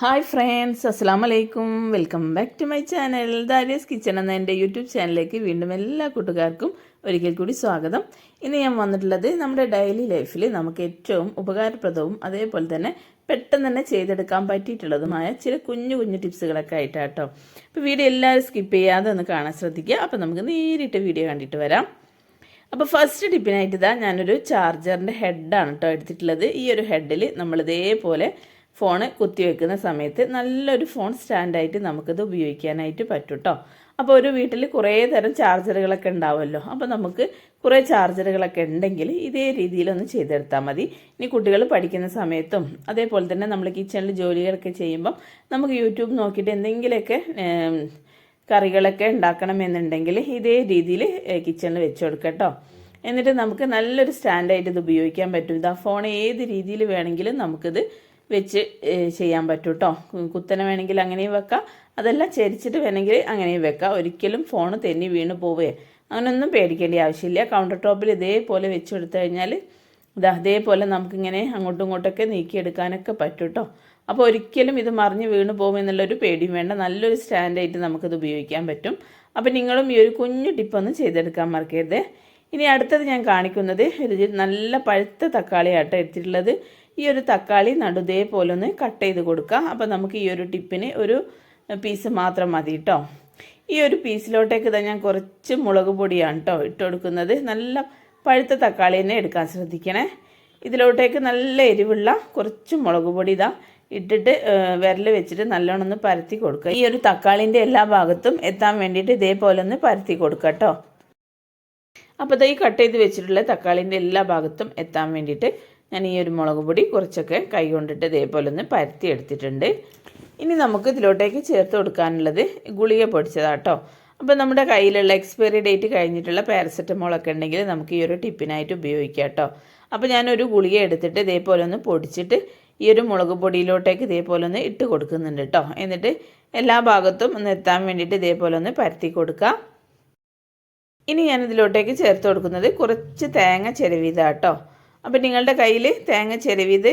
Hi friends അസ്സാം വലൈക്കും welcome back to my channel. Darius kitchen എന്ന എന്റെ യൂട്യൂബ് ചാനലിലേക്ക് വീണ്ടും എല്ലാ കൂട്ടുകാർക്കും ഒരിക്കൽ കൂടി സ്വാഗതം. ഇന്ന് ഞാൻ വന്നിട്ടുള്ളത് നമ്മുടെ ഡെയിലി ലൈഫിൽ നമുക്ക് ഏറ്റവും ഉപകാരപ്രദവും അതേപോലെ തന്നെ പെട്ടെന്ന് തന്നെ ചെയ്തെടുക്കാൻ പറ്റിയിട്ടുള്ളതുമായ ചില കുഞ്ഞു കുഞ്ഞു ടിപ്സുകളൊക്കെ ആയിട്ടാട്ടോ. അപ്പോൾ വീഡിയോ എല്ലാവരും സ്കിപ്പ് ചെയ്യാതെ ഒന്ന് കാണാൻ ശ്രദ്ധിക്കുക. അപ്പോൾ നമുക്ക് നേരിട്ട് വീഡിയോ കണ്ടിട്ട് വരാം. അപ്പോൾ ഫസ്റ്റ് ടിപ്പിനായിട്ട് ഇതാ ഞാനൊരു ചാർജറിന്റെ ഹെഡാണ് കേട്ടോ എടുത്തിട്ടുള്ളത്. ഈ ഒരു ഹെഡിൽ നമ്മൾ ഇതേപോലെ ഫോൺ കുത്തിവെക്കുന്ന സമയത്ത് നല്ലൊരു ഫോൺ സ്റ്റാൻഡായിട്ട് നമുക്കിത് ഉപയോഗിക്കാനായിട്ട് പറ്റും കേട്ടോ അപ്പോൾ ഒരു വീട്ടിൽ കുറേ തരം ചാർജറുകളൊക്കെ ഉണ്ടാവുമല്ലോ. അപ്പോൾ നമുക്ക് കുറേ ചാർജറുകളൊക്കെ ഉണ്ടെങ്കിൽ ഇതേ രീതിയിലൊന്ന് ചെയ്തെടുത്താൽ മതി. ഇനി കുട്ടികൾ പഠിക്കുന്ന സമയത്തും അതേപോലെ തന്നെ നമ്മൾ കിച്ചണിൽ ജോലികളൊക്കെ ചെയ്യുമ്പം നമുക്ക് യൂട്യൂബ് നോക്കിയിട്ട് എന്തെങ്കിലുമൊക്കെ കറികളൊക്കെ ഉണ്ടാക്കണമെന്നുണ്ടെങ്കിൽ ഇതേ രീതിയിൽ കിച്ചണിൽ വെച്ച് കൊടുക്കട്ടോ എന്നിട്ട് നമുക്ക് നല്ലൊരു സ്റ്റാൻഡായിട്ട് ഇത് ഉപയോഗിക്കാൻ പറ്റും. ഇതാ ഫോൺ ഏത് രീതിയിൽ വേണമെങ്കിലും നമുക്കിത് വെച്ച് ചെയ്യാൻ പറ്റും കേട്ടോ കുത്തനെ വേണമെങ്കിൽ അങ്ങനെയും വെക്കാം. അതെല്ലാം ചരിച്ചിട്ട് വേണമെങ്കിൽ അങ്ങനെയും വെക്കാം. ഒരിക്കലും ഫോൺ തെന്നി വീണ് പോവുകയോ അങ്ങനെയൊന്നും പേടിക്കേണ്ട ആവശ്യമില്ല. കൗണ്ടർ ടോപ്പിൽ ഇതേപോലെ വെച്ച് കൊടുത്തു കഴിഞ്ഞാൽ ഇതാ അതേപോലെ നമുക്കിങ്ങനെ അങ്ങോട്ടും ഇങ്ങോട്ടൊക്കെ നീക്കിയെടുക്കാനൊക്കെ പറ്റും കേട്ടോ അപ്പോൾ ഒരിക്കലും ഇത് മറിഞ്ഞ് വീണ് പോകുമെന്നുള്ളൊരു പേടിയും വേണ്ട. നല്ലൊരു സ്റ്റാൻഡായിട്ട് നമുക്കിത് ഉപയോഗിക്കാൻ പറ്റും. അപ്പോൾ നിങ്ങളും ഈ ഒരു കുഞ്ഞു ടിപ്പൊന്ന് ചെയ്തെടുക്കാൻ മറക്കരുത്. ഇനി അടുത്തത് ഞാൻ കാണിക്കുന്നത് ഒരു നല്ല പഴുത്ത തക്കാളിയാട്ടോ എടുത്തിട്ടുള്ളത്. ഈ ഒരു തക്കാളി നടുതേ പോലെ ഒന്ന് കട്ട് ചെയ്ത് കൊടുക്കുക അപ്പോൾ നമുക്ക് ഈ ഒരു ടിപ്പിന് ഒരു പീസ് മാത്രം മതി കേട്ടോ ഈ ഒരു പീസിലോട്ടേക്ക് തന്നെ ഞാൻ കുറച്ച് മുളക് പൊടിയാണ് കേട്ടോ ഇട്ട് കൊടുക്കുന്നത്. നല്ല പഴുത്ത തക്കാളി തന്നെ എടുക്കാൻ ശ്രദ്ധിക്കണേ. ഇതിലോട്ടേക്ക് നല്ല എരിവുള്ള കുറച്ച് മുളക് പൊടി ഇതാ ഇട്ടിട്ട് വിരൽ വെച്ചിട്ട് നല്ലോണം ഒന്ന് പരത്തി കൊടുക്കുക ഈ ഒരു തക്കാളിന്റെ എല്ലാ ഭാഗത്തും എത്താൻ വേണ്ടിയിട്ട് ഇതേപോലെ ഒന്ന് പരത്തി കൊടുക്കുക കേട്ടോ അപ്പോൾ ഈ കട്ട് ചെയ്ത് വെച്ചിട്ടുള്ള തക്കാളിന്റെ എല്ലാ ഭാഗത്തും എത്താൻ വേണ്ടിയിട്ട് ഞാൻ ഈ ഒരു മുളക് പൊടി കുറച്ചൊക്കെ കൈ കൊണ്ടിട്ട് ഇതേപോലെ ഒന്ന് പരത്തി എടുത്തിട്ടുണ്ട്. ഇനി നമുക്ക് ഇതിലോട്ടേക്ക് ചേർത്ത് കൊടുക്കാനുള്ളത് ഗുളിക പൊടിച്ചതാട്ടോ. അപ്പോൾ നമ്മുടെ കയ്യിലുള്ള എക്സ്പയറി ഡേറ്റ് കഴിഞ്ഞിട്ടുള്ള പാരസെറ്റമോളൊക്കെ ഉണ്ടെങ്കിൽ നമുക്ക് ഈ ഒരു ടിപ്പിനായിട്ട് ഉപയോഗിക്കാം കേട്ടോ അപ്പോൾ ഞാനൊരു ഗുളിക എടുത്തിട്ട് ഇതേപോലെ ഒന്ന് പൊടിച്ചിട്ട് ഈ ഒരു മുളക് പൊടിയിലോട്ടേക്ക് ഇതേപോലെ ഒന്ന് ഇട്ട് കൊടുക്കുന്നുണ്ട് കേട്ടോ എന്നിട്ട് എല്ലാ ഭാഗത്തും ഒന്ന് എത്താൻ വേണ്ടിയിട്ട് ഇതേപോലെ ഒന്ന് പരത്തി കൊടുക്കാം. ഇനി ഞാൻ ഇതിലോട്ടേക്ക് ചേർത്ത് കൊടുക്കുന്നത് കുറച്ച് തേങ്ങ ചിരവിത കേട്ടോ അപ്പം നിങ്ങളുടെ കയ്യിൽ തേങ്ങ ചെരവിത്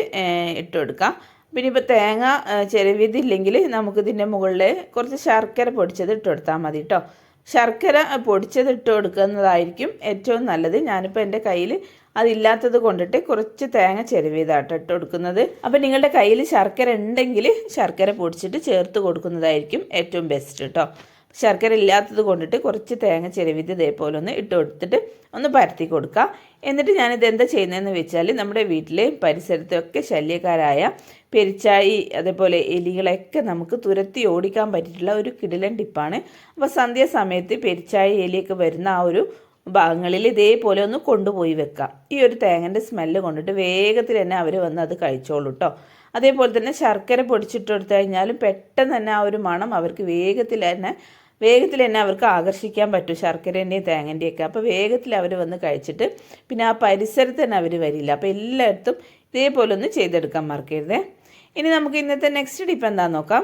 ഇട്ട് കൊടുക്കാം പിന്നെ ഇപ്പോൾ തേങ്ങ ചിരവിതില്ലെങ്കിൽ നമുക്കിതിന്റെ മുകളിൽ കുറച്ച് ശർക്കര പൊടിച്ചത് ഇട്ട് കൊടുത്താൽ മതി കേട്ടോ ശർക്കര പൊടിച്ചത് ഇട്ട് കൊടുക്കുന്നതായിരിക്കും ഏറ്റവും നല്ലത്. ഞാനിപ്പോൾ എന്റെ കയ്യിൽ അതില്ലാത്തത് കൊണ്ടിട്ട് കുറച്ച് തേങ്ങ ചിരവിയതാട്ടോ ഇട്ട് കൊടുക്കുന്നത് അപ്പോൾ നിങ്ങളുടെ കയ്യിൽ ശർക്കര ഉണ്ടെങ്കിൽ ശർക്കര പൊടിച്ചിട്ട് ചേർത്ത് കൊടുക്കുന്നതായിരിക്കും ഏറ്റവും ബെസ്റ്റ് കേട്ടോ ശർക്കര ഇല്ലാത്തത് കൊണ്ടിട്ട് കുറച്ച് തേങ്ങ ചിരവിത് ഇതേപോലെ ഒന്ന് ഇട്ട് കൊടുത്തിട്ട് ഒന്ന് പരത്തി കൊടുക്കുക എന്നിട്ട് ഞാനിത് എന്താ ചെയ്യുന്നതെന്ന് വെച്ചാൽ നമ്മുടെ വീട്ടിൽ പരിസരത്തൊക്കെ ശല്യക്കാരായ പെരിച്ചായി അതേപോലെ എലികളെയൊക്കെ നമുക്ക് തുരത്തി ഓടിക്കാൻ പറ്റിയിട്ടുള്ള ഒരു കിടിലൻ ടിപ്പാണ്. അപ്പോൾ സന്ധ്യാസമയത്ത് പെരിച്ചായി എലിയൊക്കെ വരുന്ന ആ ഒരു ഭാഗങ്ങളിൽ ഇതേപോലെ ഒന്ന് കൊണ്ടുപോയി വെക്കാം. ഈ ഒരു തേങ്ങന്റെ സ്മെല്ല് കൊണ്ടിട്ട് വേഗത്തിൽ തന്നെ അവർ വന്ന് അത് കഴിച്ചോളൂ കേട്ടോ അതേപോലെ തന്നെ ശർക്കര പൊടിച്ചിട്ട് കൊടുത്തു കഴിഞ്ഞാലും പെട്ടെന്ന് തന്നെ ആ ഒരു മണം അവർക്ക് വേഗത്തിൽ തന്നെ വേഗത്തിൽ തന്നെ അവർക്ക് ആകർഷിക്കാൻ പറ്റും. ശർക്കരേന്റെയും തേങ്ങന്റെയും ഒക്കെ അപ്പോൾ വേഗത്തിൽ അവർ വന്ന് കഴിച്ചിട്ട് പിന്നെ ആ പരിസരത്ത് തന്നെ അവർ വരില്ല. അപ്പോൾ എല്ലായിടത്തും ഇതേപോലെ ഒന്ന് ചെയ്തെടുക്കാൻ മറക്കരുതേ. ഇനി നമുക്ക് ഇന്നത്തെ നെക്സ്റ്റ് ടിപ്പ് എന്താണെന്ന് നോക്കാം.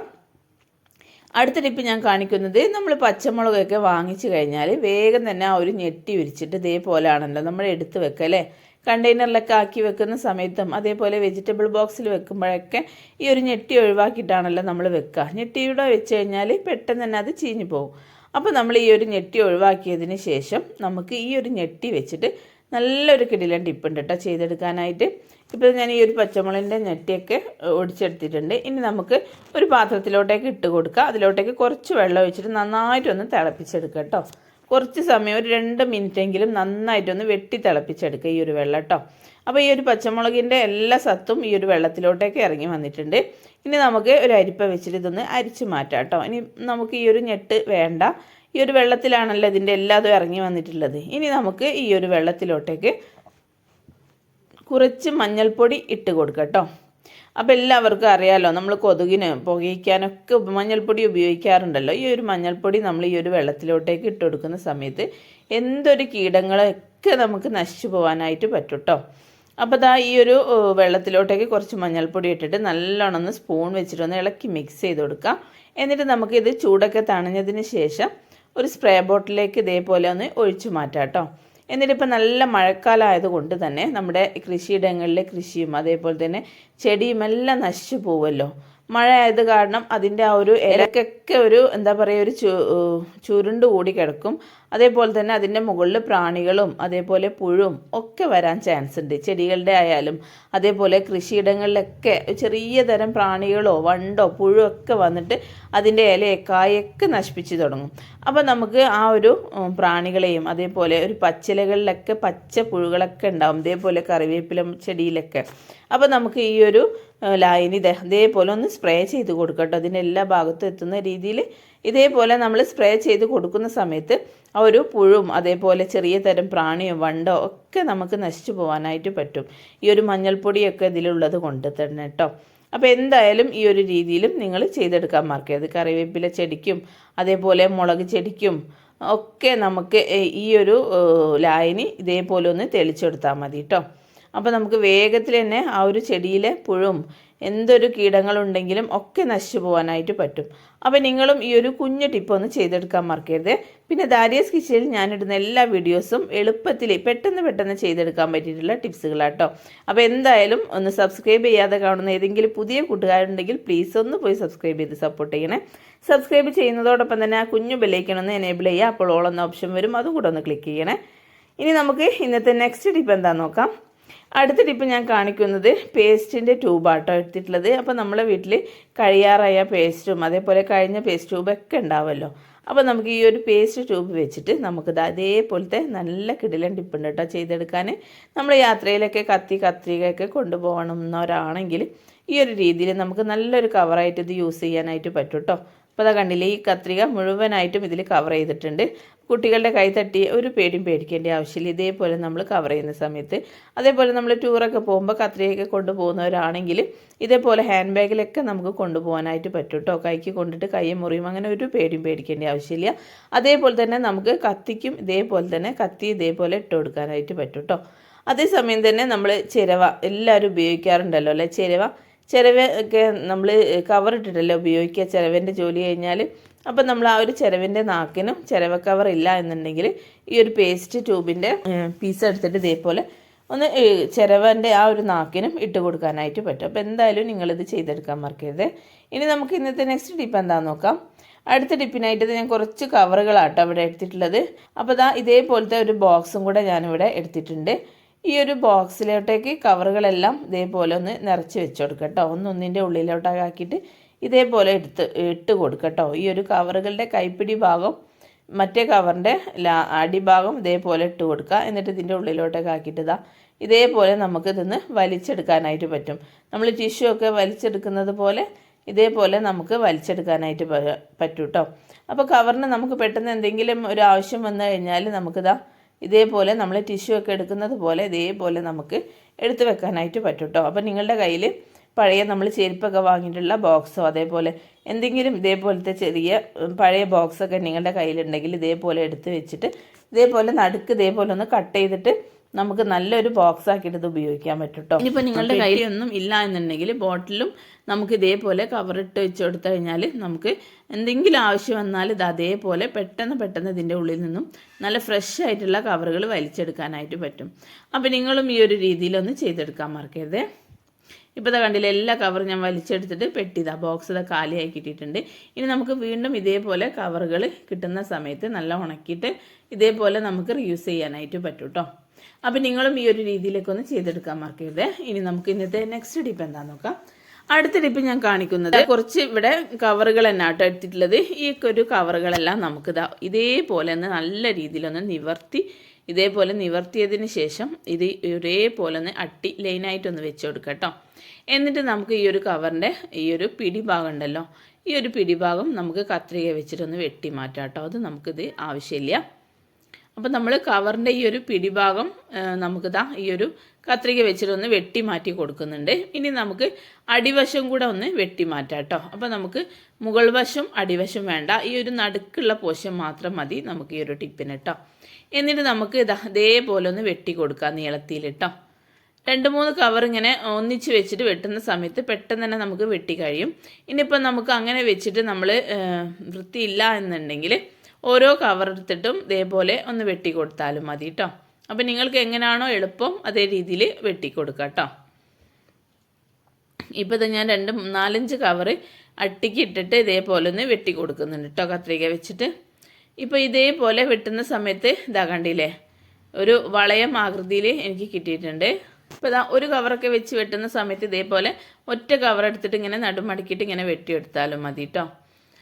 അടുത്ത ടിപ്പ് ഞാൻ കാണിക്കുന്നത് നമ്മൾ പച്ചമുളകൊക്കെ വാങ്ങിച്ചു കഴിഞ്ഞാൽ വേഗം തന്നെ ആ ഒരു ഞെട്ടി വിരിച്ചിട്ട് ഇതേപോലെയാണല്ലോ നമ്മൾ എടുത്ത് വെക്കല്ലേ കണ്ടെയ്നറിലൊക്കെ ആക്കി വെക്കുന്ന സമയത്തും അതേപോലെ വെജിറ്റബിൾ ബോക്സിൽ വെക്കുമ്പോഴൊക്കെ ഈ ഒരു ഞെട്ടി ഒഴിവാക്കിയിട്ടാണല്ലോ നമ്മൾ വെക്കുക. ഞെട്ടിയുടെ വെച്ച് കഴിഞ്ഞാൽ പെട്ടെന്ന് തന്നെ അത് ചീഞ്ഞു പോകും. അപ്പോൾ നമ്മൾ ഈ ഒരു ഞെട്ടി ഒഴിവാക്കിയതിന് ശേഷം നമുക്ക് ഈ ഒരു ഞെട്ടി വെച്ചിട്ട് നല്ലൊരു കിടിലൻ ടിപ്പുണ്ട് കേട്ടോ ചെയ്തെടുക്കാനായിട്ട്. ഇപ്പോൾ ഞാൻ ഈ ഒരു പച്ചമുളകിന്റെ ഞെട്ടിയൊക്കെ ഒടിച്ചെടുത്തിട്ടുണ്ട്. ഇനി നമുക്ക് ഒരു പാത്രത്തിലോട്ടേക്ക് ഇട്ട് കൊടുക്കുക. അതിലോട്ടേക്ക് കുറച്ച് വെള്ളം ഒഴിച്ചിട്ട് നന്നായിട്ടൊന്ന് തിളപ്പിച്ചെടുക്കുക കേട്ടോ. കുറച്ച് സമയം ഒരു രണ്ട് മിനിറ്റെങ്കിലും നന്നായിട്ടൊന്ന് വെട്ടി തിളപ്പിച്ചെടുക്കുക ഈ ഒരു വെള്ളം കേട്ടോ അപ്പോൾ ഈ ഒരു പച്ചമുളകിന്റെ എല്ലാ സത്തും ഈ ഒരു വെള്ളത്തിലോട്ടേക്ക് ഇറങ്ങി വന്നിട്ടുണ്ട്. ഇനി നമുക്ക് ഒരു അരിപ്പ വെച്ചിട്ട് ഇതൊന്ന് അരിച്ച് മാറ്റാം കേട്ടോ ഇനി നമുക്ക് ഈ ഒരു ഞെട്ട് വേണ്ട. ഈ ഒരു വെള്ളത്തിലാണല്ലോ ഇതിന്റെ എല്ലാതും ഇറങ്ങി വന്നിട്ടുള്ളത്. ഇനി നമുക്ക് ഈ ഒരു വെള്ളത്തിലോട്ടേക്ക് കുറച്ച് മഞ്ഞൾപ്പൊടി ഇട്ട് കൊടുക്കാം കേട്ടോ അപ്പോൾ എല്ലാവർക്കും അറിയാമല്ലോ നമ്മൾ കൊതുകിന് പുകയ്ക്കാനൊക്കെ മഞ്ഞൾപ്പൊടി ഉപയോഗിക്കാറുണ്ടല്ലോ. ഈ ഒരു മഞ്ഞൾപ്പൊടി നമ്മൾ ഈ ഒരു വെള്ളത്തിലോട്ടേക്ക് ഇട്ട് കൊടുക്കുന്ന സമയത്ത് എന്തൊരു കീടങ്ങളൊക്കെ നമുക്ക് നശിച്ചു പോകാനായിട്ട് പറ്റും കേട്ടോ അപ്പോൾ ദാ ഈ ഒരു വെള്ളത്തിലോട്ടേക്ക് കുറച്ച് മഞ്ഞൾപ്പൊടി ഇട്ടിട്ട് നല്ലോണം ഒന്ന് സ്പൂൺ വെച്ചിട്ടൊന്ന് ഇളക്കി മിക്സ് ചെയ്ത് കൊടുക്കാം. എന്നിട്ട് നമുക്കിത് ചൂടൊക്കെ തണഞ്ഞതിന് ശേഷം ഒരു സ്പ്രേ ബോട്ടിലേക്ക് ഇതേപോലെ ഒന്ന് ഒഴിച്ചു മാറ്റാം കേട്ടോ എന്നിട്ട് ഇപ്പം നല്ല മഴക്കാലം ആയതുകൊണ്ട് തന്നെ നമ്മുടെ കൃഷിയിടങ്ങളിലെ കൃഷിയും അതേപോലെ തന്നെ ചെടിയും എല്ലാം നശിച്ചു പോവുമല്ലോ. മഴ ആയത് കാരണം അതിന്റെ ആ ഒരു ഇലക്കൊക്കെ ഒരു എന്താ പറയുക ഒരു ചു ചുരുണ്ട് കൂടി കിടക്കും. അതേപോലെ തന്നെ അതിന്റെ മുകളിൽ പ്രാണികളും അതേപോലെ പുഴും ഒക്കെ വരാൻ ചാൻസ് ഉണ്ട്. ചെടികളുടെ ആയാലും അതേപോലെ കൃഷിയിടങ്ങളിലൊക്കെ ചെറിയ തരം പ്രാണികളോ വണ്ടോ പുഴോ ഒക്കെ വന്നിട്ട് അതിന്റെ ഇലയെ കായൊക്കെ നശിപ്പിച്ച് തുടങ്ങും. അപ്പോൾ നമുക്ക് ആ ഒരു പ്രാണികളെയും അതേപോലെ ഒരു പച്ചിലകളിലൊക്കെ പച്ച പുഴുകളൊക്കെ ഉണ്ടാവും ഇതേപോലെ കറിവേപ്പില ചെടിയിലൊക്കെ. അപ്പോൾ നമുക്ക് ഈ ഒരു ലായനി ഇതേപോലെ ഒന്ന് സ്പ്രേ ചെയ്ത് കൊടുക്കട്ടോ. അതിന്റെ എല്ലാ ഭാഗത്തും എത്തുന്ന രീതിയിൽ ഇതേപോലെ നമ്മൾ സ്പ്രേ ചെയ്ത് കൊടുക്കുന്ന സമയത്ത് ആ ഒരു പുഴും അതേപോലെ ചെറിയ തരം പ്രാണിയോ വണ്ടോ ഒക്കെ നമുക്ക് നശിച്ചു പോകാനായിട്ട് പറ്റും. ഈ ഒരു മഞ്ഞൾപ്പൊടിയൊക്കെ ഇതിലുള്ളത് കൊണ്ട് തന്നെ കേട്ടോ അപ്പോൾ എന്തായാലും ഈ ഒരു രീതിയിലും നിങ്ങൾ ചെയ്തെടുക്കാൻ മറക്കരുത് കറിവേപ്പില ചെടിക്കും അതേപോലെ മുളക് ചെടിക്കും ഒക്കെ നമുക്ക് ഈ ഒരു ലായനി ഇതേപോലെ ഒന്ന് തെളിച്ചെടുത്താൽ മതി കേട്ടോ അപ്പോൾ നമുക്ക് വേഗത്തിൽ തന്നെ ആ ഒരു ചെടിയിലെ പുഴും എന്തൊരു കീടങ്ങളുണ്ടെങ്കിലും ഒക്കെ നശിച്ചു പോകാനായിട്ട് പറ്റും. അപ്പോൾ നിങ്ങളും ഈ ഒരു കുഞ്ഞു ടിപ്പ് ഒന്ന് ചെയ്തെടുക്കാൻ മറക്കരുത്. പിന്നെ ദാരിയസ് കിച്ചണിൽ ഞാനിടുന്ന എല്ലാ വീഡിയോസും എളുപ്പത്തിൽ പെട്ടെന്ന് പെട്ടെന്ന് ചെയ്തെടുക്കാൻ പറ്റിയിട്ടുള്ള ടിപ്സുകളാട്ടോ. അപ്പോൾ എന്തായാലും ഒന്ന് സബ്സ്ക്രൈബ് ചെയ്യാതെ കാണുന്ന ഏതെങ്കിലും പുതിയ കൂട്ടുകാരുണ്ടെങ്കിൽ പ്ലീസ് ഒന്ന് പോയി സബ്സ്ക്രൈബ് ചെയ്ത് സപ്പോർട്ട് ചെയ്യണേ. സബ്സ്ക്രൈബ് ചെയ്യുന്നതോടൊപ്പം തന്നെ ആ കുഞ്ഞു ബെല്ലൈക്കണമെന്ന് എനേബിൾ ചെയ്യുക. അപ്പോൾ ഓൾ ഓളെന്ന ഓപ്ഷൻ വരും. അതും കൂടെ ഒന്ന് ക്ലിക്ക് ചെയ്യണേ. ഇനി നമുക്ക് ഇന്നത്തെ നെക്സ്റ്റ് ടിപ്പ് എന്താണെന്ന് നോക്കാം. അടുത്ത ടിപ്പ് ഞാൻ കാണിക്കുന്നത് പേസ്റ്റിന്റെ ട്യൂബാട്ടോ എടുത്തിട്ടുള്ളത്. അപ്പോൾ നമ്മളെ വീട്ടിൽ കഴിയാറായ പേസ്റ്റും അതേപോലെ കഴിഞ്ഞ പേസ്റ്റ് ട്യൂബൊക്കെ ഉണ്ടാവുമല്ലോ അപ്പോൾ നമുക്ക് ഈ ഒരു പേസ്റ്റ് ട്യൂബ് വെച്ചിട്ട് നമുക്കിത് അതേപോലത്തെ നല്ല കിടിലൻ ടിപ്പുണ്ട് കേട്ടോ ചെയ്തെടുക്കാൻ. നമ്മൾ യാത്രയിലൊക്കെ കത്തി കത്രികയൊക്കെ കൊണ്ടുപോകണമെന്നവരാണെങ്കിൽ ഈ ഒരു രീതിയിൽ നമുക്ക് നല്ലൊരു കവറായിട്ട് ഇത് യൂസ് ചെയ്യാനായിട്ട് പറ്റും കേട്ടോ അപ്പോൾ അതാ കണ്ടില്ലേ ഈ കത്രിക മുഴുവനായിട്ടും ഇതിൽ കവർ ചെയ്തിട്ടുണ്ട്. കുട്ടികളുടെ കൈ തട്ടി ഒരു പേടിയും പേടിക്കേണ്ട ആവശ്യമില്ല. ഇതേപോലെ നമ്മൾ കവർ ചെയ്യുന്ന സമയത്ത് അതേപോലെ നമ്മൾ ടൂറൊക്കെ പോകുമ്പോൾ കത്രികയൊക്കെ കൊണ്ടുപോകുന്നവരാണെങ്കിൽ ഇതേപോലെ ഹാൻഡ് ബാഗിലൊക്കെ നമുക്ക് കൊണ്ടുപോകാനായിട്ട് പറ്റും കേട്ടോ കൈക്ക് കൊണ്ടിട്ട് കൈ മുറിയും അങ്ങനെ ഒരു പേടിയും പേടിക്കേണ്ട ആവശ്യമില്ല. അതേപോലെ തന്നെ നമുക്ക് കത്തിക്കും ഇതേപോലെ തന്നെ കത്തി ഇതേപോലെ ഇട്ട് കൊടുക്കാനായിട്ട് പറ്റും കേട്ടോ അതേസമയം തന്നെ നമ്മൾ ചിരവ എല്ലാവരും ഉപയോഗിക്കാറുണ്ടല്ലോ അല്ലേ? ചിരവ ചിരവ ഒക്കെ നമ്മൾ കവർ ഇട്ടിട്ടല്ലേ ഉപയോഗിക്കുക? ചിരവന്റെ ജോലി കഴിഞ്ഞാൽ അപ്പം നമ്മൾ ആ ഒരു ചിരവിന്റെ നാക്കിനും ചിരവ കവർ ഇല്ല എന്നുണ്ടെങ്കിൽ ഈ ഒരു പേസ്റ്റ് ട്യൂബിന്റെ പീസ് എടുത്തിട്ട് ഇതേപോലെ ഒന്ന് ചിരവന്റെ ആ ഒരു നാക്കിനും ഇട്ട് കൊടുക്കാനായിട്ട് പറ്റും. അപ്പോൾ എന്തായാലും നിങ്ങളിത് ചെയ്തെടുക്കാൻ മറക്കരുത്. ഇനി നമുക്ക് ഇന്നത്തെ നെക്സ്റ്റ് ടിപ്പ് എന്താണെന്ന് നോക്കാം. അടുത്ത ടിപ്പിനായിട്ട് ഞാൻ കുറച്ച് കവറുകളാട്ടോ ഇവിടെ എടുത്തിട്ടുള്ളത്. അപ്പോൾ ഇതാ ഇതേപോലത്തെ ഒരു ബോക്സും കൂടെ ഞാനിവിടെ എടുത്തിട്ടുണ്ട്. ഈ ഒരു ബോക്സിലോട്ടേക്ക് കവറുകളെല്ലാം ഇതേപോലെ ഒന്ന് നിറച്ച് വെച്ച് കൊടുക്കുക കേട്ടോ ഒന്നൊന്നിന്റെ ഉള്ളിലോട്ടാക്കിയിട്ട് ഇതേപോലെ എടുത്ത് ഇട്ട് കൊടുക്കുക കേട്ടോ. ഈ ഒരു കവറുകളുടെ കൈപ്പിടി ഭാഗം മറ്റേ കവറിന്റെ അടിഭാഗം ഇതേപോലെ ഇട്ട് കൊടുക്കുക എന്നിട്ട് ഇതിന്റെ ഉള്ളിലോട്ടൊക്കെ ആക്കിയിട്ട് ഇതാ ഇതേപോലെ നമുക്ക് ഇതൊന്ന് വലിച്ചെടുക്കാനായിട്ട് പറ്റും. നമ്മൾ ടിഷ്യൂ ഒക്കെ വലിച്ചെടുക്കുന്നത് പോലെ ഇതേപോലെ നമുക്ക് വലിച്ചെടുക്കാനായിട്ട് പറ്റും കേട്ടോ. അപ്പോൾ കവറിന് നമുക്ക് പെട്ടെന്ന് എന്തെങ്കിലും ഒരു ആവശ്യം വന്നു കഴിഞ്ഞാൽ നമുക്കിതാ ഇതേപോലെ നമ്മൾ ടിഷ്യൂ ഒക്കെ എടുക്കുന്നത് പോലെ ഇതേപോലെ നമുക്ക് എടുത്തു വെക്കാനായിട്ട് പറ്റും കേട്ടോ അപ്പോൾ നിങ്ങളുടെ കയ്യിൽ പഴയ നമ്മൾ ചെരുപ്പൊക്കെ വാങ്ങിയിട്ടുള്ള ബോക്സോ അതേപോലെ എന്തെങ്കിലും ഇതേപോലത്തെ ചെറിയ പഴയ ബോക്സൊക്കെ നിങ്ങളുടെ കയ്യിലുണ്ടെങ്കിൽ ഇതേപോലെ എടുത്ത് വെച്ചിട്ട് ഇതേപോലെ നടുക്ക് ഇതേപോലെ ഒന്ന് കട്ട് ചെയ്തിട്ട് നമുക്ക് നല്ലൊരു ബോക്സ് ആക്കിയിട്ട് ഇത് ഉപയോഗിക്കാൻ പറ്റും കേട്ടോ ഇനിയിപ്പോൾ നിങ്ങളുടെ കയ്യിലൊന്നും ഇല്ല എന്നുണ്ടെങ്കിൽ ബോട്ടിലും നമുക്ക് ഇതേപോലെ കവറിട്ട് വെച്ച് കൊടുത്തു കഴിഞ്ഞാൽ നമുക്ക് എന്തെങ്കിലും ആവശ്യം വന്നാൽ ഇത് അതേപോലെ പെട്ടെന്ന് പെട്ടെന്ന് ഇതിന്റെ ഉള്ളിൽ നിന്നും നല്ല ഫ്രഷ് ആയിട്ടുള്ള കവറുകൾ വലിച്ചെടുക്കാനായിട്ട് പറ്റും. അപ്പോൾ നിങ്ങളും ഈ ഒരു രീതിയിലൊന്ന് ചെയ്തെടുക്കാൻ മറക്കരുത്. ഇപ്പോൾ ഇതാ കണ്ടില്ല എല്ലാ കവറും ഞാൻ വലിച്ചെടുത്തിട്ട് പെട്ടിതാ ബോക്സ് ഇതാ കാലിയാക്കി ഇട്ടിട്ടുണ്ട് ഇനി നമുക്ക് വീണ്ടും ഇതേപോലെ കവറുകൾ കിട്ടുന്ന സമയത്ത് നല്ല ഉണക്കിയിട്ട് ഇതേപോലെ നമുക്ക് റീയൂസ് ചെയ്യാനായിട്ട് പറ്റും കേട്ടോ അപ്പം നിങ്ങളും ഈ ഒരു രീതിയിലേക്ക് ഒന്ന് ചെയ്തെടുക്കാൻ മറക്കരുത്. ഇനി നമുക്ക് ഇന്നത്തെ നെക്സ്റ്റ് ഡിപ്പ് എന്താണെന്ന് നോക്കാം. അടുത്ത ഡിപ്പ് ഞാൻ കാണിക്കുന്നത് കുറച്ച് ഇവിടെ കവറുകൾ തന്നെ ആട്ടോ എടുത്തിട്ടുള്ളത്. ഈ ഒരു കവറുകളെല്ലാം നമുക്ക് ഇതാ ഇതേപോലെ ഒന്ന് നല്ല രീതിയിലൊന്ന് നിവർത്തി ഇതേപോലെ നിവർത്തിയതിന് ശേഷം ഇത് ഒരേപോലെ ഒന്ന് അട്ടി ലൈനായിട്ടൊന്ന് വെച്ച് കൊടുക്കട്ടോ കേട്ടോ എന്നിട്ട് നമുക്ക് ഈ ഒരു കവറിന്റെ ഈ ഒരു പിടിഭാഗം ഉണ്ടല്ലോ ഈ ഒരു പിടിഭാഗം നമുക്ക് കത്രിക വെച്ചിട്ടൊന്ന് വെട്ടി മാറ്റാം കേട്ടോ അത് നമുക്കിത് ആവശ്യമില്ല. അപ്പോൾ നമ്മൾ കവറിന്റെ ഈ ഒരു പിടിഭാഗം നമുക്ക് നമുക്കിതാ ഈ ഒരു കത്രിക വെച്ചിട്ട് ഒന്ന് വെട്ടി മാറ്റി കൊടുക്കുന്നുണ്ട്. ഇനി നമുക്ക് അടിവശം കൂടെ ഒന്ന് വെട്ടി മാറ്റാം കേട്ടോ. അപ്പോൾ നമുക്ക് മുകൾ വശം അടിവശം വേണ്ട. ഈ ഒരു നടുക്കുള്ള പോഷൻ മാത്രം മതി നമുക്ക് ഈ ഒരു ടിപ്പിന് കേട്ടോ. എന്നിട്ട് നമുക്ക് ഇതാ ഇതേപോലെ ഒന്ന് വെട്ടി കൊടുക്കാം നീളത്തിൽ കേട്ടോ. രണ്ട് മൂന്ന് കവർ ഇങ്ങനെ ഒന്നിച്ച് വെച്ചിട്ട് വെട്ടുന്ന സമയത്ത് പെട്ടെന്ന് തന്നെ നമുക്ക് വെട്ടി കഴിയും. ഇനിയിപ്പോൾ നമുക്ക് അങ്ങനെ വെച്ചിട്ട് നമ്മൾ വൃത്തിയില്ല എന്നുണ്ടെങ്കിൽ ഓരോ കവർ എടുത്തിട്ടും ഇതേപോലെ ഒന്ന് വെട്ടി കൊടുത്താലും മതി കേട്ടോ അപ്പം നിങ്ങൾക്ക് എങ്ങനെയാണോ എളുപ്പം അതേ രീതിയിൽ വെട്ടി കൊടുക്കുക കേട്ടോ ഇപ്പോൾ ഇത് ഞാൻ രണ്ട് നാലഞ്ച് കവറ് അട്ടിക്ക് ഇട്ടിട്ട് ഇതേപോലെ ഒന്ന് വെട്ടി കൊടുക്കുന്നുണ്ട് കേട്ടോ കത്രിക വെച്ചിട്ട്. ഇപ്പോൾ ഇതേപോലെ വെട്ടുന്ന സമയത്ത് ഇതാ കണ്ടില്ലേ ഒരു വളയം ആകൃതിയിൽ എനിക്ക് കിട്ടിയിട്ടുണ്ട്. ഇപ്പോൾ ഇതാ ഒരു കവറൊക്കെ വെച്ച് വെട്ടുന്ന സമയത്ത് ഇതേപോലെ ഒറ്റ കവർ എടുത്തിട്ട് ഇങ്ങനെ നടുമടക്കിയിട്ട് ഇങ്ങനെ വെട്ടിയെടുത്താലും മതി കേട്ടോ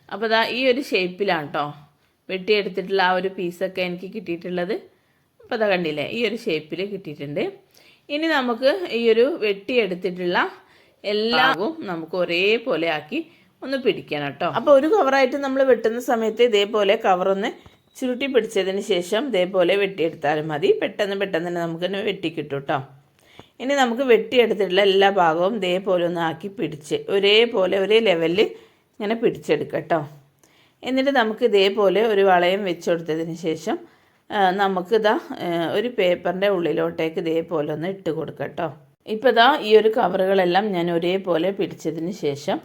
അപ്പോൾ ഇതാ ഈ ഒരു ഷേപ്പിലാണ് കേട്ടോ വെട്ടിയെടുത്തിട്ടുള്ള ആ ഒരു പീസൊക്കെ എനിക്ക് കിട്ടിയിട്ടുള്ളത്. അപ്പോൾ അതാ കണ്ടില്ലേ ഈ ഒരു ഷേപ്പിൽ കിട്ടിയിട്ടുണ്ട്. ഇനി നമുക്ക് ഈ ഒരു വെട്ടിയെടുത്തിട്ടുള്ള എല്ലാവും നമുക്ക് ഒരേപോലെ ആക്കി ഒന്ന് പിടിക്കണം കേട്ടോ. അപ്പോൾ ഒരു കവറായിട്ട് നമ്മൾ വെട്ടുന്ന സമയത്ത് ഇതേപോലെ കവറൊന്ന് ചുരുട്ടി പിടിച്ചതിന് ശേഷം ഇതേപോലെ വെട്ടിയെടുത്താലും മതി. പെട്ടെന്ന് പെട്ടെന്ന് തന്നെ നമുക്ക് വെട്ടിക്കിട്ടും കേട്ടോ ഇനി നമുക്ക് വെട്ടിയെടുത്തിട്ടുള്ള എല്ലാ ഭാഗവും ഇതേപോലെ ഒന്ന് ആക്കി പിടിച്ച് ഒരേപോലെ ഒരേ ലെവലിൽ ഇങ്ങനെ പിടിച്ചെടുക്കാം കേട്ടോ. എന്നിട്ട് നമുക്ക് ഇതേപോലെ ഒരു വളയം വെച്ച് കൊടുത്തതിന് ശേഷം നമുക്ക് ഇതാ ഒരു പേപ്പറിന്റെ ഉള്ളിലോട്ടേക്ക് ഇതേപോലെ ഒന്ന് ഇട്ട് കൊടുക്കട്ടോ കേട്ടോ. ഇപ്പോൾ ഇതാ ഈ ഒരു കവറുകളെല്ലാം ഞാൻ ഒരേപോലെ പിടിച്ചതിന് ശേഷം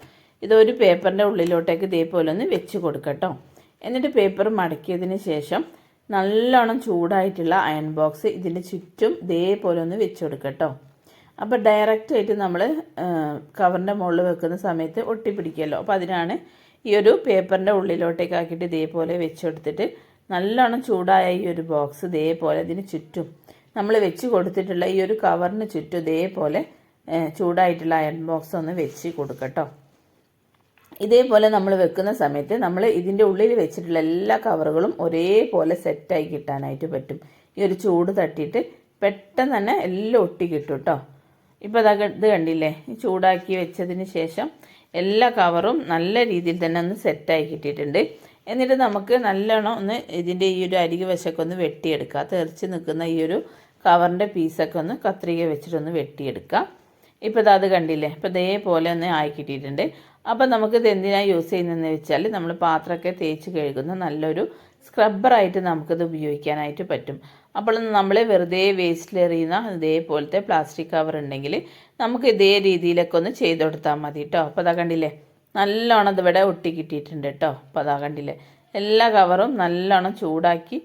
ഇതൊരു പേപ്പറിന്റെ ഉള്ളിലോട്ടേക്ക് ഇതേപോലെ ഒന്ന് വെച്ച് കൊടുക്കട്ടോ എന്നിട്ട് പേപ്പർ മടക്കിയതിന് ശേഷം നല്ലോണം ചൂടായിട്ടുള്ള അയൺ ബോക്സ് ഇതിന്റെ ചുറ്റും ഇതേപോലെ ഒന്ന് വെച്ച് കൊടുക്കട്ടോ അപ്പോൾ ഡയറക്റ്റായിട്ട് നമ്മൾ കവറിന്റെ മുകളിൽ വെക്കുന്ന സമയത്ത് ഒട്ടിപ്പിടിക്കുമല്ലോ. അപ്പോൾ അതിനാണ് ഈ ഒരു പേപ്പറിന്റെ ഉള്ളിലോട്ടേക്ക് ആക്കിയിട്ട് ഇതേപോലെ വെച്ചെടുത്തിട്ട് നല്ലോണം ചൂടായ ഈ ഒരു ബോക്സ് ഇതേപോലെ ഇതിന് ചുറ്റും നമ്മൾ വെച്ച് കൊടുത്തിട്ടുള്ള ഈ ഒരു കവറിന് ചുറ്റും ഇതേപോലെ ചൂടായിട്ടുള്ള അയൺ ബോക്സ് ഒന്ന് വെച്ച് കൊടുക്കട്ടോ. ഇതേപോലെ നമ്മൾ വെക്കുന്ന സമയത്ത് നമ്മൾ ഇതിന്റെ ഉള്ളിൽ വെച്ചിട്ടുള്ള എല്ലാ കവറുകളും ഒരേപോലെ സെറ്റായി കിട്ടാനായിട്ട് പറ്റും. ഈ ഒരു ചൂട് തട്ടിയിട്ട് പെട്ടെന്ന് തന്നെ എല്ലാം ഒട്ടി കിട്ടും കേട്ടോ ഇപ്പോൾ അത് ഇത് കണ്ടില്ലേ? ചൂടാക്കി വെച്ചതിന് ശേഷം എല്ലാ കവറും നല്ല രീതിയിൽ തന്നെ ഒന്ന് സെറ്റായി കിട്ടിയിട്ടുണ്ട്. എന്നിട്ട് നമുക്ക് നല്ലോണം ഒന്ന് ഇതിന്റെ ഈ ഒരു അരികെ വശമൊക്കെ ഒന്ന് വെട്ടിയെടുക്കുക തെറിച്ച് നിൽക്കുന്ന ഈ ഒരു കവറിന്റെ പീസൊക്കെ ഒന്ന് കത്രിക വെച്ചിട്ടൊന്ന് വെട്ടിയെടുക്കാം. ഇപ്പോൾ ഇത് അത് കണ്ടില്ലേ? ഇപ്പോൾ ഇതേപോലെ ഒന്ന് ആയി കിട്ടിയിട്ടുണ്ട്. അപ്പോൾ നമുക്കിത് എന്തിനാണ് യൂസ് ചെയ്യുന്നതെന്ന് വെച്ചാൽ നമ്മൾ പാത്രമൊക്കെ തേച്ച് കഴുകുന്ന നല്ലൊരു സ്ക്രബ്ബറായിട്ട് നമുക്കിത് ഉപയോഗിക്കാനായിട്ട് പറ്റും. അപ്പോൾ നമ്മൾ വെറുതെ വേസ്റ്റിൽ എറിയുന്ന ഇതേപോലത്തെ പ്ലാസ്റ്റിക് കവർ ഉണ്ടെങ്കിൽ നമുക്ക് ഇതേ രീതിയിലൊക്കെ ഒന്ന് ചെയ്ത് കൊടുത്താൽ മതി കേട്ടോ അപ്പോൾ അതാ കണ്ടില്ലേ? നല്ലോണം ഇതിവിടെ ഒട്ടി കിട്ടിയിട്ടുണ്ട് കേട്ടോ അപ്പോൾ അതാ കണ്ടില്ലേ? എല്ലാ കവറും നല്ലോണം ചൂടാക്കി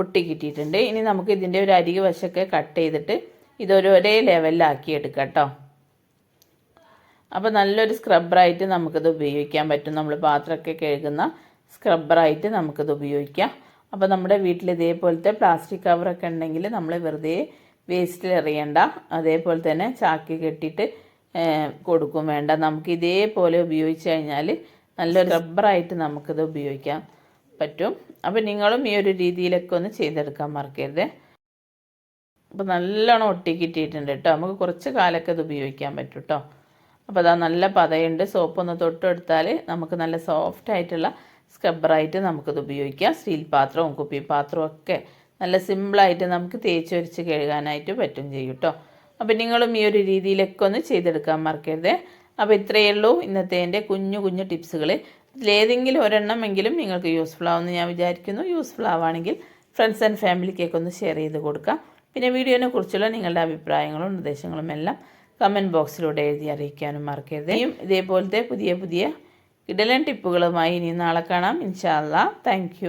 ഒട്ടി കിട്ടിയിട്ടുണ്ട്. ഇനി നമുക്ക് ഇതിന്റെ ഒരു അരികു വശമൊക്കെ കട്ട് ചെയ്തിട്ട് ഇതൊരു ഒരേ ലെവലിലാക്കി എടുക്കാം കേട്ടോ അപ്പോൾ നല്ലൊരു സ്ക്രബ്ബറായിട്ട് നമുക്കിത് ഉപയോഗിക്കാൻ പറ്റും. നമ്മൾ പാത്രമൊക്കെ കഴുകുന്ന സ്ക്രബ്ബറായിട്ട് നമുക്കിത് ഉപയോഗിക്കാം. അപ്പോൾ നമ്മുടെ വീട്ടിൽ ഇതേപോലത്തെ പ്ലാസ്റ്റിക് കവറൊക്കെ ഉണ്ടെങ്കിൽ നമ്മൾ വെറുതെ വേസ്റ്റിൽ എറിയണ്ട. അതേപോലെ തന്നെ ചാക്കി കെട്ടിയിട്ട് കൊടുക്കും. വേണ്ട. നമുക്ക് ഇതേപോലെ ഉപയോഗിച്ച് കഴിഞ്ഞാൽ നല്ലൊരു റബ്ബറായിട്ട് നമുക്കിത് ഉപയോഗിക്കാൻ പറ്റും. അപ്പോൾ നിങ്ങളും ഈ ഒരു രീതിയിലൊക്കെ ഒന്ന് ചെയ്തെടുക്കാൻ മറക്കരുത്. അപ്പോൾ നല്ലോണം ഒട്ടി കിട്ടിയിട്ടുണ്ട് കേട്ടോ. നമുക്ക് കുറച്ച് കാലമൊക്കെ ഇത് ഉപയോഗിക്കാൻ പറ്റും കേട്ടോ. അപ്പോൾ അതാ നല്ല പതയുണ്ട്. സോപ്പ് ഒന്ന് തൊട്ടെടുത്താൽ നമുക്ക് നല്ല സോഫ്റ്റ് ആയിട്ടുള്ള സ്ക്രബ്ബറായിട്ട് നമുക്കിത് ഉപയോഗിക്കാം. സ്റ്റീൽ പാത്രവും കുപ്പി പാത്രവും ഒക്കെ നല്ല സിമ്പിളായിട്ട് നമുക്ക് തേച്ച് വരച്ച് കഴുകാനായിട്ട് പറ്റും ചെയ്യും കേട്ടോ. അപ്പോൾ നിങ്ങളും ഈ ഒരു രീതിയിലൊക്കെ ഒന്ന് ചെയ്തെടുക്കാൻ മറക്കരുത്. അപ്പോൾ ഇത്രയേ ഉള്ളൂ ഇന്നത്തെ എന്റെ കുഞ്ഞു കുഞ്ഞു ടിപ്സുകൾ. ഇതിലേതെങ്കിലും ഒരെണ്ണമെങ്കിലും നിങ്ങൾക്ക് യൂസ്ഫുൾ ആവുമെന്ന് ഞാൻ വിചാരിക്കുന്നു. യൂസ്ഫുൾ ആവുകയാണെങ്കിൽ ഫ്രണ്ട്സ് ആൻഡ് ഫാമിലിക്കൊക്കെ ഒന്ന് ഷെയർ ചെയ്ത് കൊടുക്കാം. പിന്നെ വീഡിയോനെ കുറിച്ചുള്ള നിങ്ങളുടെ അഭിപ്രായങ്ങളും നിർദ്ദേശങ്ങളും എല്ലാം കമന്റ് ബോക്സിലൂടെ എഴുതി അറിയിക്കാനും മറക്കരുത്. ഇനിയും ഇതേപോലത്തെ പുതിയ പുതിയ കിടലൻ ടിപ്പുകളുമായി ഇനി നാളെ കാണാം. ഇൻഷാല്ല താങ്ക്